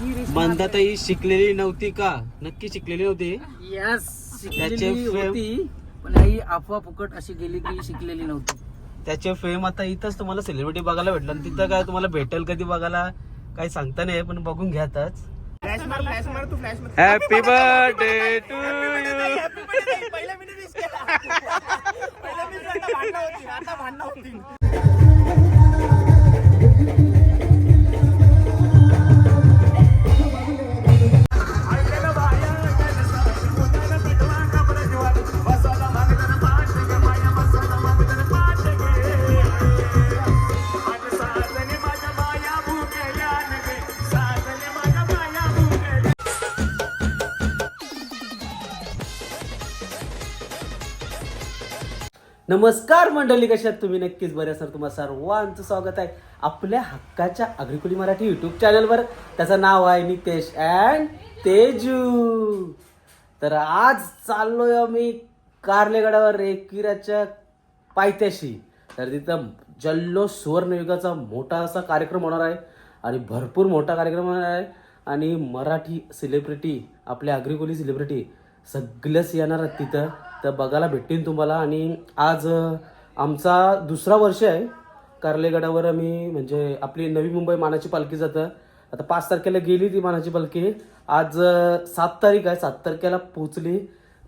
मंदाताई शिकलेली नव्हती का? नक्की शिकलेली नव्हती यस त्याचे शिकलेली frame- होती पण ही अफवा फुकट अशी गेली की शिकलेली नव्हती. त्याचे फेम आता इथंच तुम्हाला सेलिब्रिटी बघायला भेटलं आणि तिथं काय तुम्हाला भेटेल कधी बघायला? काही सांगता नाही पण बघून घ्या आताच. फ्लॅश मार फ्लॅश मार तू फ्लॅश मार. हॅपी बर्थडे टू यू नमस्कार मंडळी कशात तुम्ही? नक्कीच बरे सर तुम्हाला सर्वांचं स्वागत आहे आपल्या हक्काच्या अग्रिकुली मराठी युट्यूब चॅनलवर त्याचं नाव आहे नितेश अँड तेजू. तर आज चाललोय आम्ही कार्लेगडावर एकविराच्या पायथ्याशी. तर तिथं जल्लो सुवर्णयुगाचा मोठा असा कार्यक्रम होणार आहे आणि भरपूर मोठा कार्यक्रम होणार आहे. आणि मराठी सेलिब्रिटी आपल्या अग्रिकुली सेलिब्रिटी सगळंच येणार आहेत तिथं. तर बघायला भेटतील तुम्हाला. आणि आज आमचा दुसरा वर्ष आहे. कार्लेगडावर आम्ही म्हणजे आपली नवी मुंबई मानाची पालखी जातं. आता पाच तारखेला गेली ती मानाची पालखी. आज सात तारीख आहे. सात तारखेला पोचली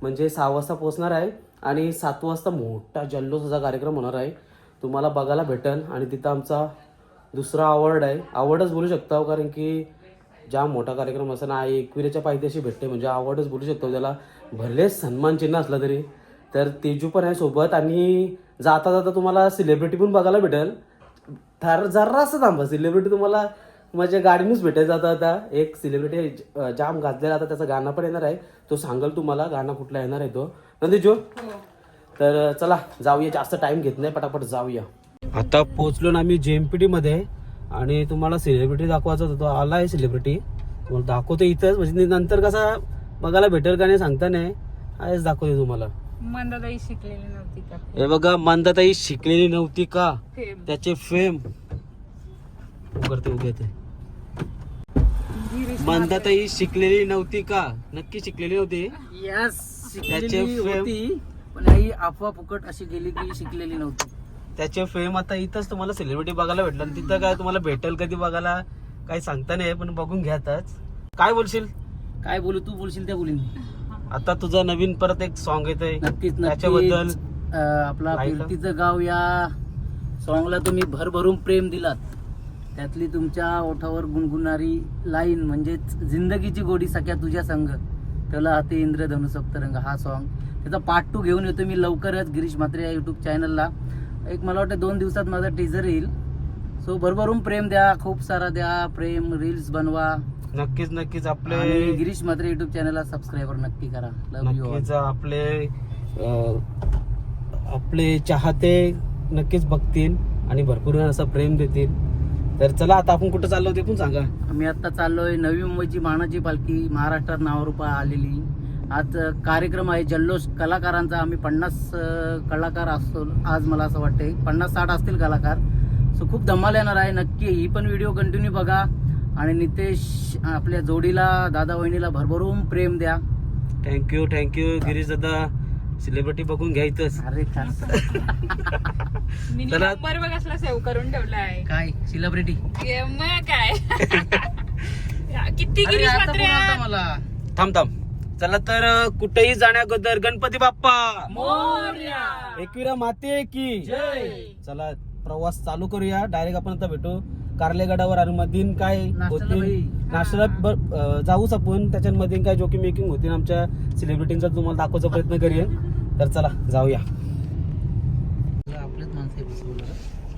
म्हणजे सहा वाजता पोचणार आहे. आणि सात वाजता मोठा जल्लोषाचा कार्यक्रम होणार आहे. तुम्हाला बघायला भेटेल. आणि तिथं आमचा दुसरा अवॉर्ड आहे. अवॉर्डच बोलू शकता हो, कारण की ज्या मोठा कार्यक्रम असं नाही एकविरेच्या पायथ्याशी भेटते. म्हणजे अवॉर्डच बोलू शकतो त्याला. भले सन्मान चिन्ह असलं तरी तर तेजू पण आहे सोबत आणि जाता जाता तुम्हाला सेलिब्रिटी पण बघायला भेटेल. तर जरासं थांबा सेलिब्रिटी तुम्हाला माझ्या गाडीनेच भेटेल जाता आता एक सेलिब्रिटी जाम गाजलेला आता त्याचं गाणं पण येणार आहे. तो सांगल तुम्हाला गाणं कुठला येणार आहे तो. ना तेजू तर चला जाऊया. जास्त टाइम घेत नाही पटापट जाऊया. आता पोहोचलो ना आम्ही जेएमपीटी मध्ये आणि तुम्हाला सेलिब्रिटी दाखवायचा होता तो आला आहे सेलिब्रिटी तुम्हाला दाखवतो इथंच. म्हणजे नंतर कसा बघायला भेटेल का नाही सांगता नाही. आहेच दाखवते तुम्हाला. मंदाताई शिकलेली नव्हती का? हे बघा मंदाताई शिकलेली नव्हती का? फेम. त्याचे फेम. उघडते उघडते. गिरीश मंदाताई शिकलेली नव्हती का? नक्की शिकलेली नव्हती यस त्याचे शिकलेली frame- होती पण ही अफवा फुकट अशी गेली की शिकलेली नव्हती. त्याचे फेम आता इथंच तुम्हाला सेलिब्रिटी बघायला भेटलं. आणि तिथं काय तुम्हाला भेटेल कधी बघायला? काही सांगता नाही पण बघून घ्या आताच. काय बोलशील? काय बोलू तू बोलशील त्या बोलीन. आता तुझा नवीन परत एक सॉन्ग नक्कीच त्याच्याबद्दल नक्कीच अं, आपला. फिरतीचं गाव या सॉंगला तुम्ही भरभरून प्रेम दिलात. त्यातली तुमच्या ओठावर गुणगुणारी लाईन म्हणजेच जिंदगीची गोडी सख्या तुझ्या संग. त्याला हाते इंद्रधनु सप्तरंग हा सॉन्ग त्याचा पार्ट टू घेऊन येतो मी लवकरच गिरीश म्हात्रे या युट्यूब चॅनलला एक मला वाटतं दोन दिवसात माझा टीजर येईल. सो भरभरून प्रेम द्या खूप सारा द्या प्रेम रील्स बनवा. नक्कीच नक्कीच आपले आणि गिरीश म्हात्रे युट्यूब चॅनलला सबस्क्राईबर नक्की करा. लव यू नक्कीच आपले अं, आपले चाहते नक्कीच बघतील आणि भरपूर असं प्रेम देतील. तर चला आता आपण कुठं चाललो ते पण सांगा. आम्ही आता चाललोय नवी मुंबईची मानाची पालखी महाराष्ट्रात नावारूपा आलेली. आज अ, कार्यक्रम आहे जल्लोष कलाकारांचा. आम्ही पन्नास अ, कलाकार असतो. आज मला असं वाटतंय पन्नास साठ असतील कलाकार. सो खूप धमाल येणार आहे. नक्की ही पण व्हिडिओ कंटिन्यू बघा. आणि नितेश आपल्या जोडीला दादा वहिनीला भरभरून प्रेम द्या. थँक्यू थँक्यू गिरीश दादा. सेलिब्रिटी बघून घ्या इथंच. अरे. मी चला. नंबर बघ असला सेव्ह करून ठेवलाय. काय? सेलिब्रिटी ये मग काय? किती गिरीश मात्रे? मला? थांब थांब. चला तर अं, कुठेही जाण्याअगोदर गणपती बाप्पा. मोरया. एकविरा माते की. जय. चला. प्रवास चालू करूया. डायरेक्ट आपण आता भेटू. कारलेगडावर आणि मधीन काय बाई. नाश्त्याला जाऊच आपण. त्याच्यामध्ये काय जोकी मेकिंग होतील आमच्या सेलिब्रिटींचा तुम्हाला दाखवायचा प्रयत्न करूया तर चला जाऊया.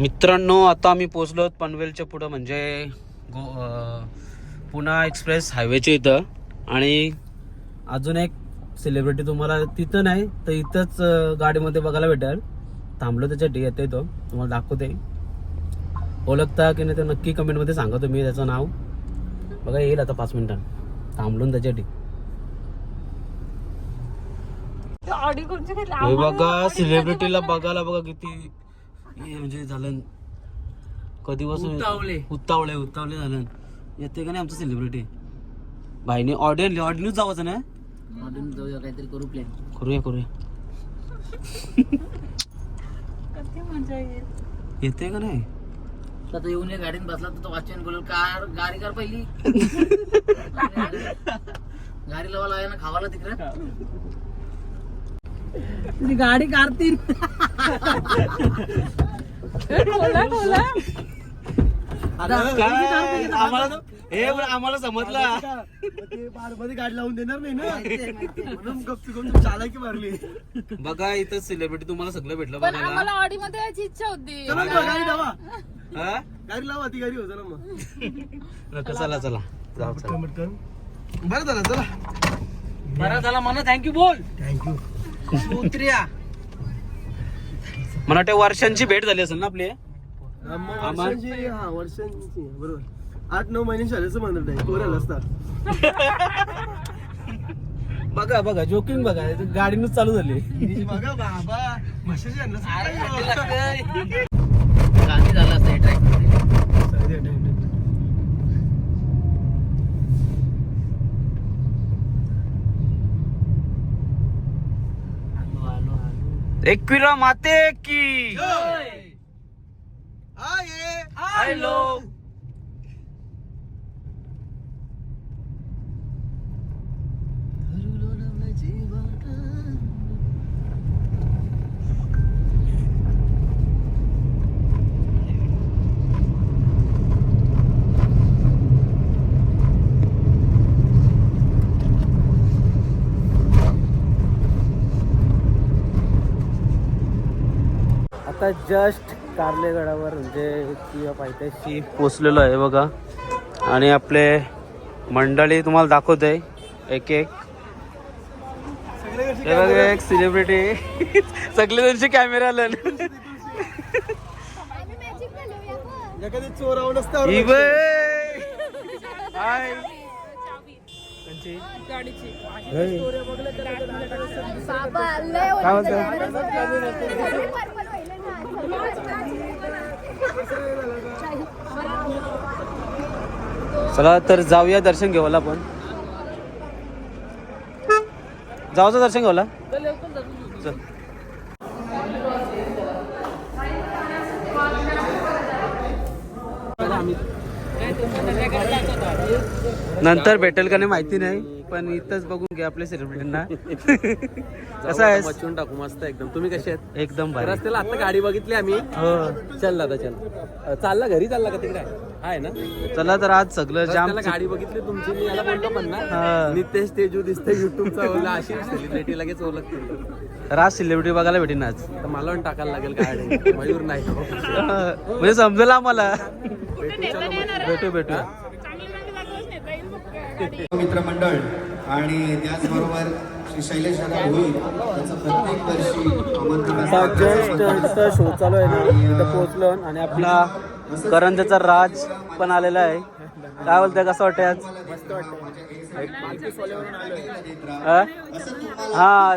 मित्रांनो आता आम्ही पोहोचलो पनवेलच्या पुढं म्हणजे गो पुणा एक्सप्रेस हायवेच्या इथं. आणि अजून एक सेलिब्रिटी तुम्हाला तिथं नाही तर इथंच गाडीमध्ये बघायला भेटेल. थांबलो त्याच्या डी येते तो. तुम्हाला दाखवते ओळखता की नाही ते नक्की कमेंटमध्ये सांगा तुम्ही त्याचं नाव. बघा येईल आता पाच मिनिटां. थांबलो ना त्याच्या? हे आम्हाला बघा सेलिब्रिटीला बघायला बघा किती हे म्हणजे झालं. कधीपासून. उतावळे. उतावळे झालं. येते का नाही आमचं सेलिब्रिटी भाईने ऑडी आणली ऑडीनच जावाचं ना? मधून जाऊया काहीतरी करू प्लॅन करूया करूया. मजा येईल येते का नाही? आता येऊन या गाडीत बसला तर तो वाचन बोल कार गाडी कार पहिली. गाडी लावायला आहे ना खावाला तिकडे? तुझी गाडी ठोला ठोला काय? आम्हाला हे बरं, आम्हाला समजलं. मध्ये गाडी लावून देणार नाही ना? म्हणून गपचूप गपचूप चालाकी मारली. बघा इथं सेलिब्रिटी तुम्हाला सगळं भेटलं पण बघायला. आम्हाला ऑडी मध्ये यायची इच्छा होती. चला गाडी लावा. हा? गाडी लावा ती गाडी हो चला मग. नको, चला चला. जाऊ, चला. पटकन बरं झालं चला. बरं झाला म्हणा थँक्यू बोल. थँक्यू उतर्या. मला वाटतं वर्षांची भेट झाली असेल ना आपली? आम्हा- वर्षांची हा वर्षांची बरोबर. आठ नऊ महिने शाळेचं म्हणत आहे कोरायला असता. बघा बघा जोकिंग बघा. गाडीनच चालू झाली. बघा बाबा. गाणी झालं ट्रॅक एकविरा माते की. हॅलो आता जस्ट कारलेगडावर म्हणजे किंवा पायथ्याशी पोचलेलो आहे बघा. आणि आपले मंडळी तुम्हाला दाखवते. एक एक. बघा एक सेलिब्रिटी सगळे त्यांचे कॅमेरा चोरावं नसतं. हाय. काय चला तर जाऊया दर्शन घेऊला आपण. जाऊचं दर्शन घेवायला. चल. नंतर भेटेल का नाही माहिती नाही. पण इथंच बघून घ्या आपल्या सेलिब्रिटींना कसं आहे. मचून टाकू मस्त एकदम. तुम्ही कसे आहेत? एकदम भारी. रस्त्याला आता गाडी बघितली आम्ही. हो. चल दादा चल. चालला घरी? चालला का तिकडे? आहे ना? चला तर आज सगळं जाम गाडी बघितली तुमची. मी याला बोललो पण ना. नितेश तेजू दिसते युट्यूबचा ओला अशी सेलिब्रिटी लगेच ओळखते तर आज सेलिब्रिटी बघायला भेटेन आज. तर मला पण टाकायला लागेल गाडी. मयूर नाही. म्हणजे समजेल आम्हाला. भेटू भेटू चांगली चांगली दाखवच नेता येईल फक्त गाडी मित्रमंडळ आणि त्याचबरोबर श्री शैलेश दादा भोई त्यांचं प्रत्येक वर्षी आमंत्रण शो चालू आहे ना? पोहोचलो आणि आपला करंजाचा राज पण आलेला आहे. काय बोलतोय कसं वाटतंय आज? हा?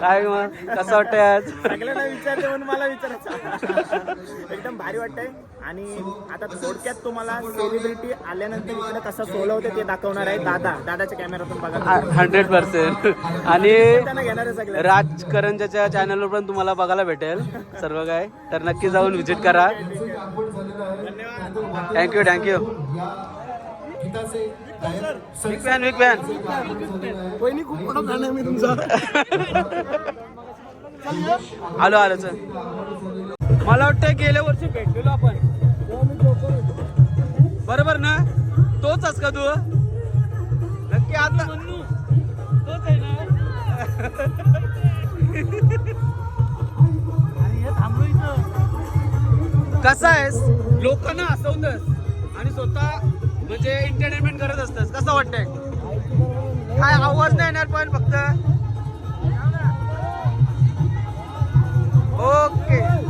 काय मग? कसं वाटतंय आज? सगळ्यांना विचारते म्हणून मला विचारायचं. एकदम भारी वाटतंय. आणि आता थोडक्यात तुम्हाला सेलिब्रिटी आल्यानंतर इकडे कसं सोलवते ते दाखवणार आहे दादा. दादाच्या कॅमेरातून बघा. हंड्रेड पर्सेंट आणि त्यांना घेणार आहे सगळे. राज करंजाच्या चॅनलवर पण तुम्हाला बघायला भेटेल सर्व काय. तर नक्की जाऊन व्हिजिट करा. Thank you thank you big fan big fan वहिनी खूप मोठा fan आहे मी तुमचा. आलो आलो चल. मला वाटतं गेल्या वर्षी भेटलेलो आपण. बरोबर ना? तोच अस का तू? नक्की आता तोच आहे ना कसा आहेस? लोकांना हसवतस आणि स्वतः म्हणजे एंटरटेनमेंट करत असतस. कसं वाटतंय? काय आवाज नाही येणार पण फक्त. Okay okay.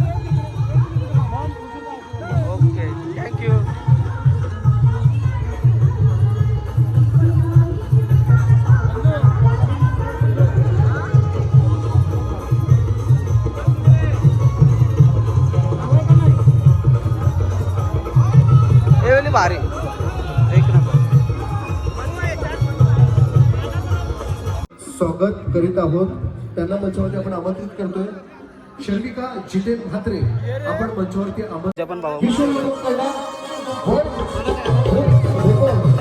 करीत आहोत. त्यांना मंचावरती आपण आमंत्रित करतोय. शर्मिका जितेन म्हात्रे आपण मंचावरती आमंत्रित पण भाऊ किशोर मनोज कौंडा, भोर- भोर- भोकर.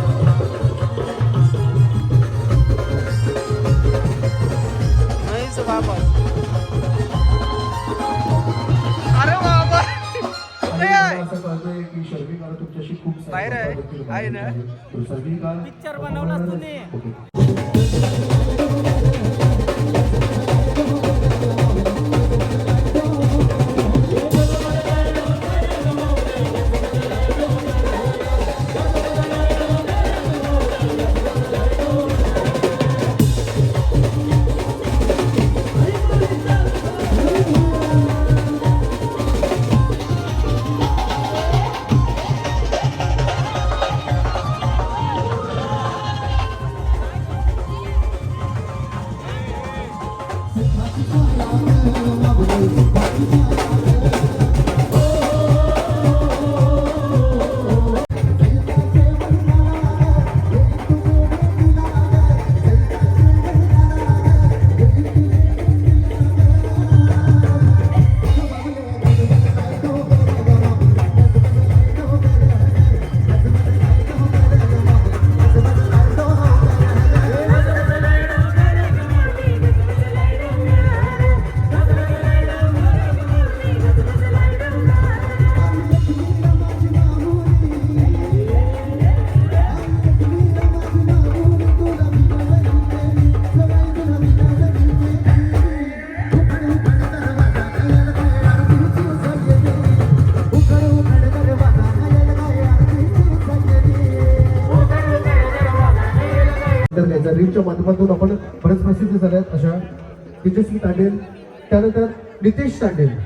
अरे बाबा. आणि मला असं कळतंय की शर्मिकाला तुमच्याशी खूप बाहेर आहे? आहे ना? शर्मिका पिक्चर बनवला तुम्ही. घ्यायचा माध्यमातून आपण बरेच प्रसिद्ध झाल्यात अशा तेजस्वी तांडेल त्यानंतर नितेश तांडेल.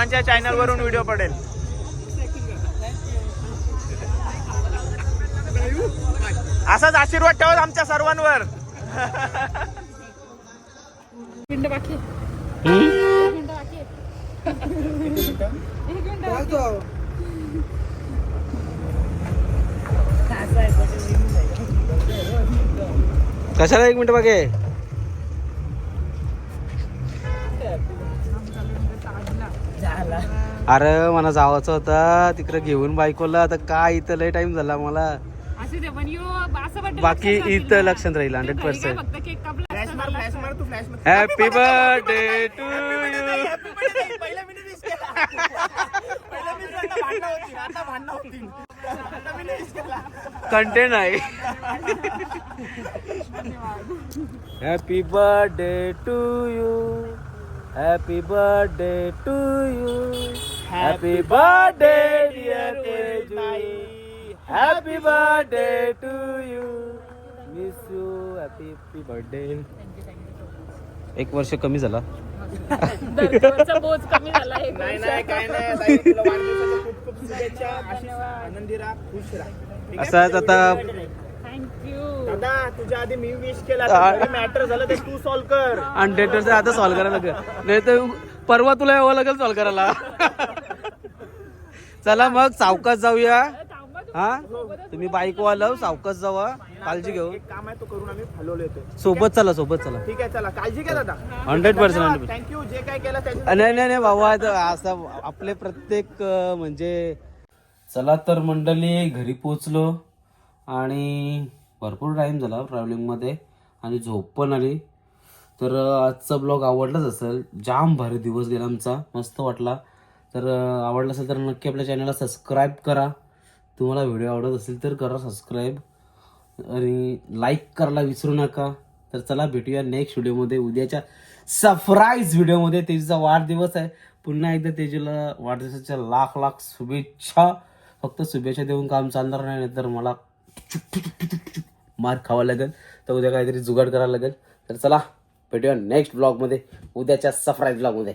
दोघांच्या चॅनल वरून व्हिडिओ पडेल. असाच आशीर्वाद ठेवत आमच्या सर्वांवर. मिनिट बाकी. आहे. एक मिनिट बाकी अरे मला जावाचं होता. तिकडे घेऊन बायकोला. तर काय इथं लय टाइम झाला मला. असू दे पण यो असं वाटतं बाकी इथं. लक्षात राहील हंड्रेड पर्सेंट फक्त केक कापला फ्लॅश असता मार ना फ्लॅश लक्षात. मार तू फ्लॅश मार. हॅपी बर्थडे टू यू पहिला मी मिस केला. पहिला मी म्हटलं भांडणं होती आता भांडणं होती. आता मी मिस केला. कंटेंट आहे. Happy birthday to you happy birthday to you happy birthday dear Teju happy birthday to you miss you happy happy birthday एक वर्ष कमी झाला. दररोजचा बोज कमी झाला एक नाही. नाही काय नाही ताई, तुला वाढदिवसाच्या खूप खूप शुभेच्छा. अशीच आनंदी राहा खुश राहा. ठीक आहे? असाच आता दादा तुझ्या आधी मी विश केला मॅटर झालं ते तू सॉल्व कर. आणि डेटरचं आता सॉल्व करायला लागेल. नाही तर परवा तुला यावं लागेल सॉल्व करायला. चला मग सावकाश जाऊया. हा? तुम्ही बाईक वाला सावकाश जावा. काळजी घेऊ. एक काम आहे तो करून आम्ही हलवले येतो सोबत चला सोबत चला. ठीक आहे चला. काळजी घ्या दादा. हंड्रेड पर्सेंट थँक्यू जे काय केलं नाही नाही नाही बाबा आता असं आपले प्रत्येक म्हणजे चला तर मंडळी घरी पोचलो आणि भरपूर टाईम झाला ट्रॅव्हलिंगमध्ये आणि झोप पण आली. तर आजचा ब्लॉग आवडलाच असेल. जाम भारी दिवस गेला आमचा. मस्त वाटला. तर आवडलं आवडला असेल तर नक्की आपल्या चॅनलला सबस्क्राईब करा. तुम्हाला व्हिडिओ आवडत असेल तर करा सबस्क्राईब आणि लाईक करायला विसरू नका. तर चला भेटूया नेक्स्ट व्हिडिओमध्ये उद्याच्या सरप्राईज व्हिडिओमध्ये तेजूचा वाढदिवस आहे. पुन्हा एकदा तेजूला वाढदिवसाच्या लाख लाख शुभेच्छा. फक्त शुभेच्छा देऊन काम चालणार नाही तर मला मार खावा लागेल. तर उद्या काहीतरी जुगाड करावं लागेल. तर चला भेटूया नेक्स्ट ब्लॉगमध्ये उद्याच्या सफराईज ब्लॉगमध्ये